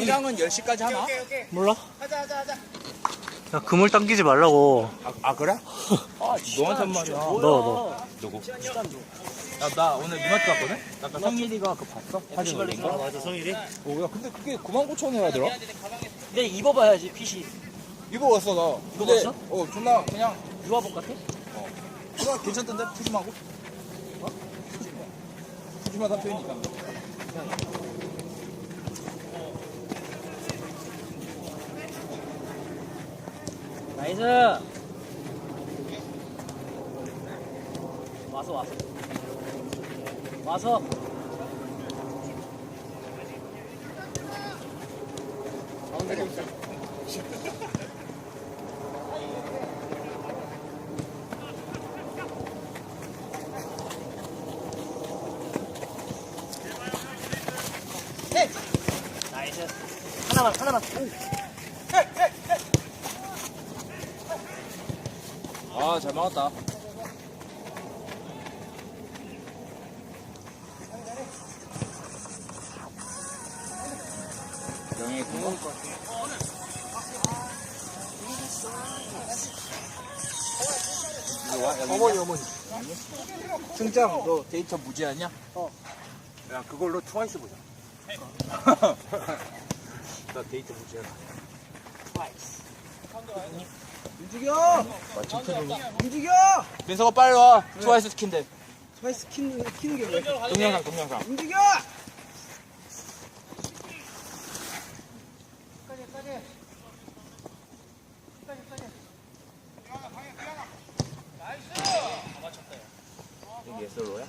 당장은 10시까지 하나? 몰라? 야 그물 당기지 말라고 아, 아 그래? 아 너한테 한 말이야 너 너. 누구? 야, 나 오늘 누나한테 갔거든? 아까 성일이가 그 봤어? 사진 올린 거? 맞아 성일이? 어, 야, 근데 그게 9만 9천 원이야, 들어? 근데 입어봐야지 핏이 입어봤어, 나. 근데, 입어봤어? 어, 존나, 그냥, 유아복 같아? 존나 괜찮던데? 푸짐하고? 어? 푸짐하다 표현이니까. 나이스. 와서 와서. 와서. 있어. 나이스. 하나만 하나만. 오. 이리 와, 여기 어머니, 어머니. 승장, 너 데이터 무제한이야? 어. 야, 그걸로 트와이스 보자. 나 데이터 무제한. 움직여! 움직여! 민서가 빨리 와. 트와이스 스킨데. 스파이스 키는, 키는 게 왜? 동영상, 동영상. 움직여! 여기 예솔로야?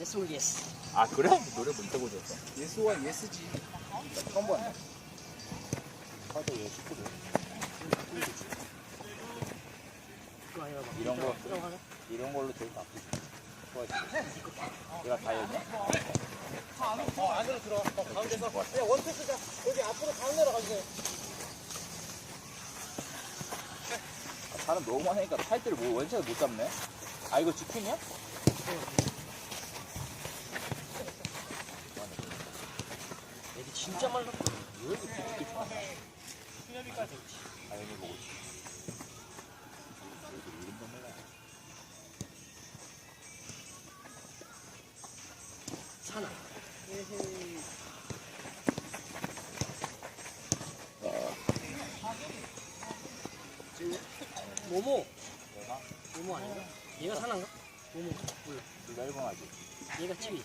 예스 올 예스 아, 그래? 노래 못 듣고 줬어. 예스와 예스지. 나 처음 봤네. 카드 왜 시끄러? 이런 거, 이런 걸로 제일 나쁘지. 좋아지. 내가 다 했냐? 아, 사람 너무 많으니까 타이틀을 뭐 원샷을 못 잡네. 아, 이거 지킴이야? 애기 진짜 말랐다 왜 이렇게 뒤집게 좋아? 당연히 보고 있지. 사나 모모 모모 아닌가? 얘가 사나인가? 모모 몰라 둘다 일본하지. 얘가 찌위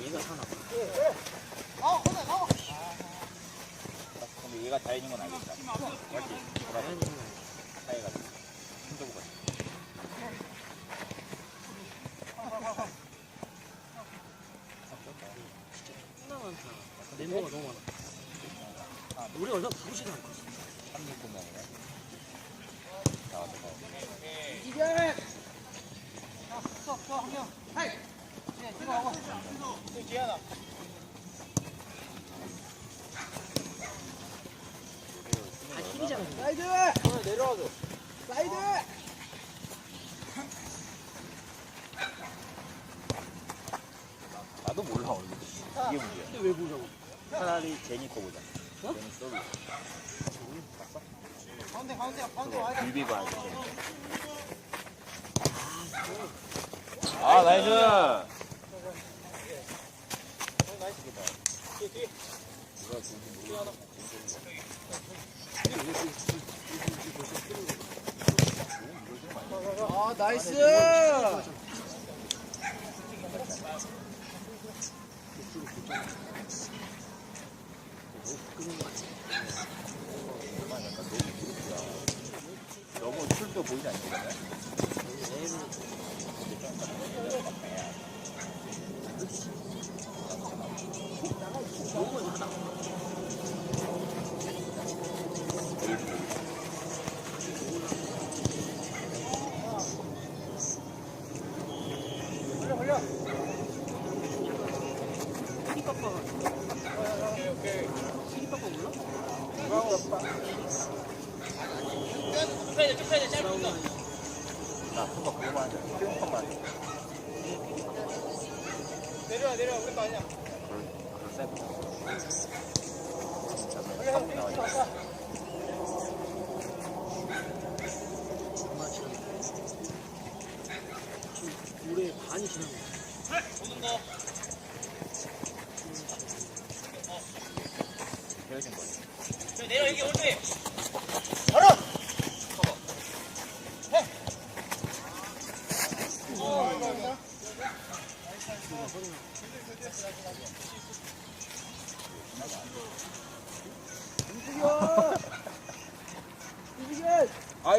얘가 사나 근데 얘가 다행인 건 알겠다. 맞지? 당연히 사이가지고. 힘들고 같이. 존나 많다 멤버가 너무 많아 우리 얼마 부르지도 않고 36분이네. 나와서 봐. 다 힐이잖아 사이드! 내려와줘. 사이드! 나도 몰라, 오늘. 이게 문제야. 근데 왜 보자고 차라리 제니 거 보자. 어? 가운데, 가운데, 가운데 와야 돼. 비 봐야 돼. 아, 나이스! 아, 나이스! 너무 출도 보이지 않거든? 빠빠. 나 한번 그거만 하자. 뿅pan만. 내려와, 내려와. 우리 거 아니야. 물에 반이 지난 거. 헤어진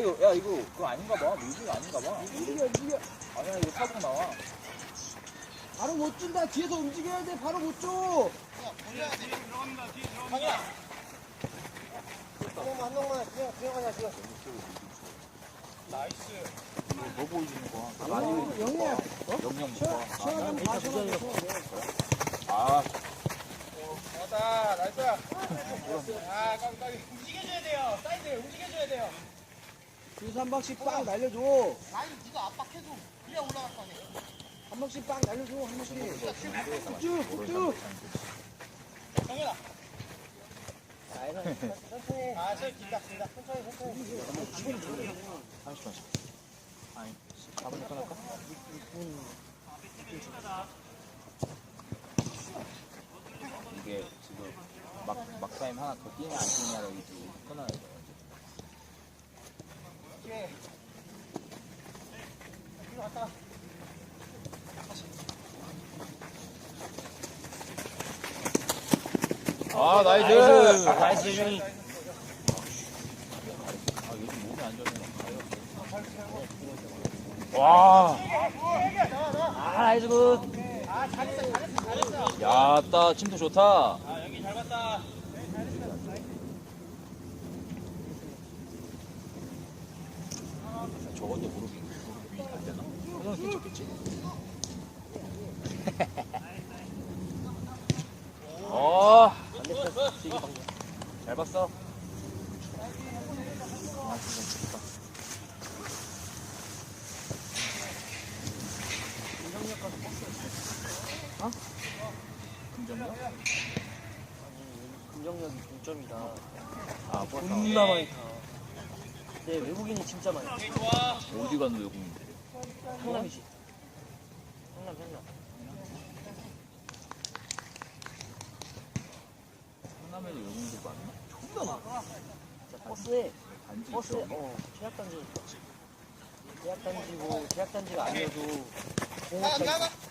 이거 야 이거 그거 아닌가 봐. 뮤직 아닌가 봐. 움직여 움직여 아니야 이거 타고 나와. 바로 못 준다 뒤에서 움직여야 돼 바로 못줘 이거 뭐 보여주는 거야? 아, 영리야 영영 못 봐. 시원하면 다 시원하게 아 맞다, 나이스. 아, 까비, 까비. 움직여줘야 돼요. 사이드 움직여줘야 돼요. 주서 한 방씩 빵 날려줘 아니, 네가 압박해줘. 그래야 올라갈 거 아니야. 한 방씩 빵 날려줘 한 방씩 쭉쭉 쭉쭉 정현아. 아, 저 긴다, 긴다. 천천히, 천천히. 30분씩. 아니 4분에 끊을까? 이게 지금 막 막 타임 하나 더 뛰냐 안 뛰냐를 이제 끊어야 돼. 아 나이스. 나이스 형이. 아 요즘 몸이 안 좋네. 와. 아 나이스 굿. 야, 따 침투 좋다. 아, 여기 잘 봤다. 무릎이 무릎이 안 되나? 그건 괜찮겠지. 어. 잘 봤어. 아, 진짜 좋다. 어? 금전이요? 긍정력이 동점이다. 아, 버스 존나 많이 타. 네 외국인이 진짜 많이 타. 어디 가는 외국인들이? 성남이지. 성남 성남. 성남에도 외국인들 많나? 존나 많아. 진짜 버스에 단지 버스에 있어. 어 제약 단지 제약 단지고 제약 단지가 아니어도 공업 다오른쪽.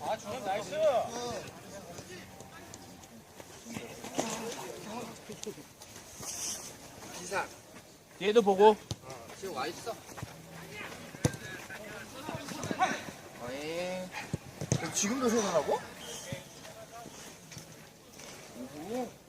아, 주현 나이스. 뒤에도 보고. 지금 와 있어 어잉. 지금도 세는하고? 커버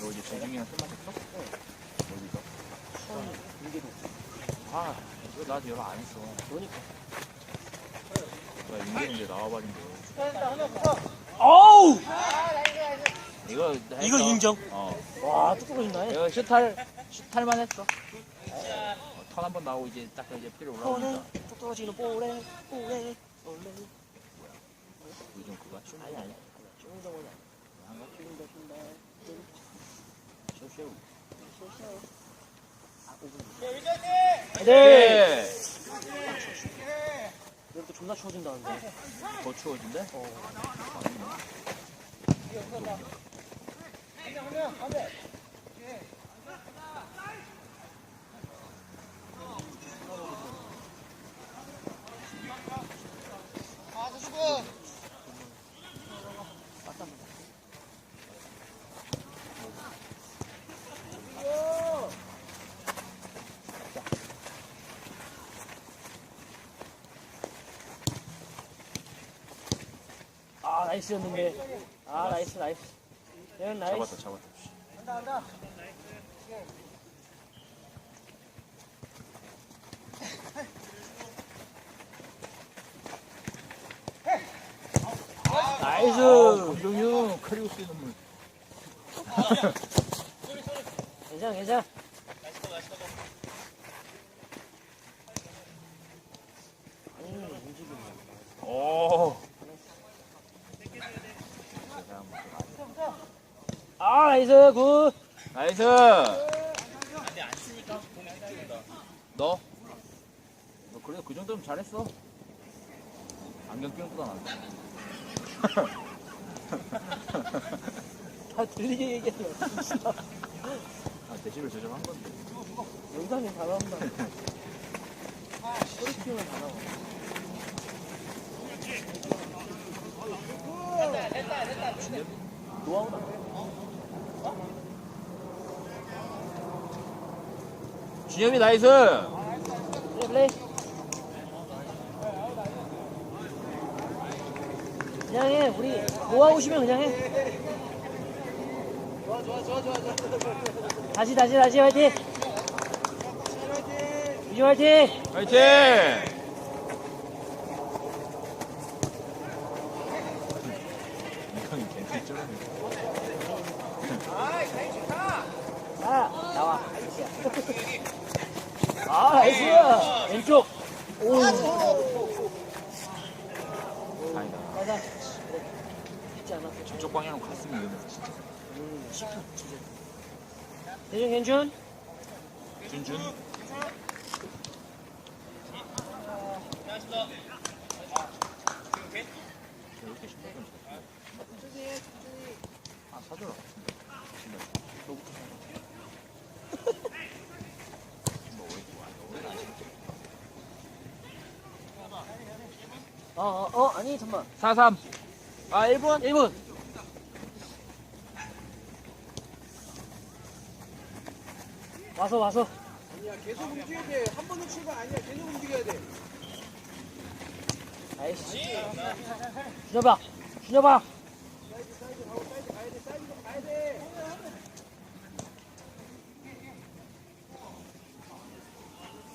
너 이제 재중이랑 끝났어? 어디서? 아, 이거 나한테 연락 안 했어. 그러니까. 나 인계인데 나와버린대. 어우! 이거 이거 했어. 인정. 어. 와뚝 떨어진다. 이거 슈탈 탈만 했어. 턴한번 나오고 이제 딱 이제 필요 올라오니까. 톡 떨어지는 볼에 볼에 볼에 요즘 그거 춤 아니 아니 좀더 보자 춤다 춤다 쇼쇼. 네 네. 또 존나 추워진다는데 더 추워진대? 아, 수고. 아 나이스였는데 아 나이스 나이스 네 나이스 잡았다 잡았다. 씨. 간다, 간다. 나이스 아, 권종윤 카리우스 눈물. 괜찮아 괜찮아 아니 움직이네 오. 아 나이스 굿 나이스. 너? 너 그래도 그 정도면 잘했어. 안경 끼는 것보다 낫다. 다 들리게 얘기하네 진짜 아, 데시벨 조정한 건데. 영상에 다 나온다 소리 키우면 다 나와 노하우다 준엽이 나이스. 플레이 플레이 그냥 해. 우리 노하우시면 그냥 해. 좋아, 좋아, 좋아, 좋아, 좋아. 다시 다시 다시 화이팅. 유지 화이팅. 화이팅! 아. 나와 나이스 왼쪽 오. 맞아 않았어 저쪽 방향으로 갔으면 위험했어, 진짜. 음, 10분 진짜 대준 괜춘 준준. 아, 사줘라. 너부터 사. 너 왜, 왜, 안 시켰지? 어어 어, 아니 잠만 4-3. 아, 1번? 1분 와서 와서 아니야, 계속 움직여야 돼. 한 번에 출발 아니야. 계속 움직여야 돼. 나이스 준여봐 준여봐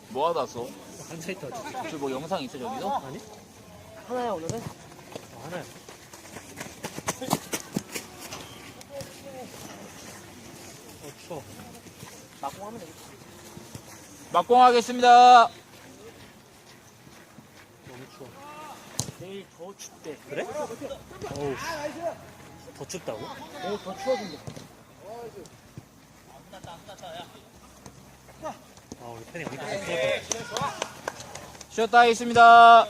뭐 하다 왔어? 앉아있다 저기 뭐 영상 있어, 저기서? 아니 하나야 오늘은 하나야 어 추워 막공 하면 되겠다 막공하겠습니다. 너무 추워 내일 더 춥대 그래? 어우 더 춥다고? 내일 더 추워진대 아, 우리 팬이 오니까 더 같아. 쉬었다 하겠습니다.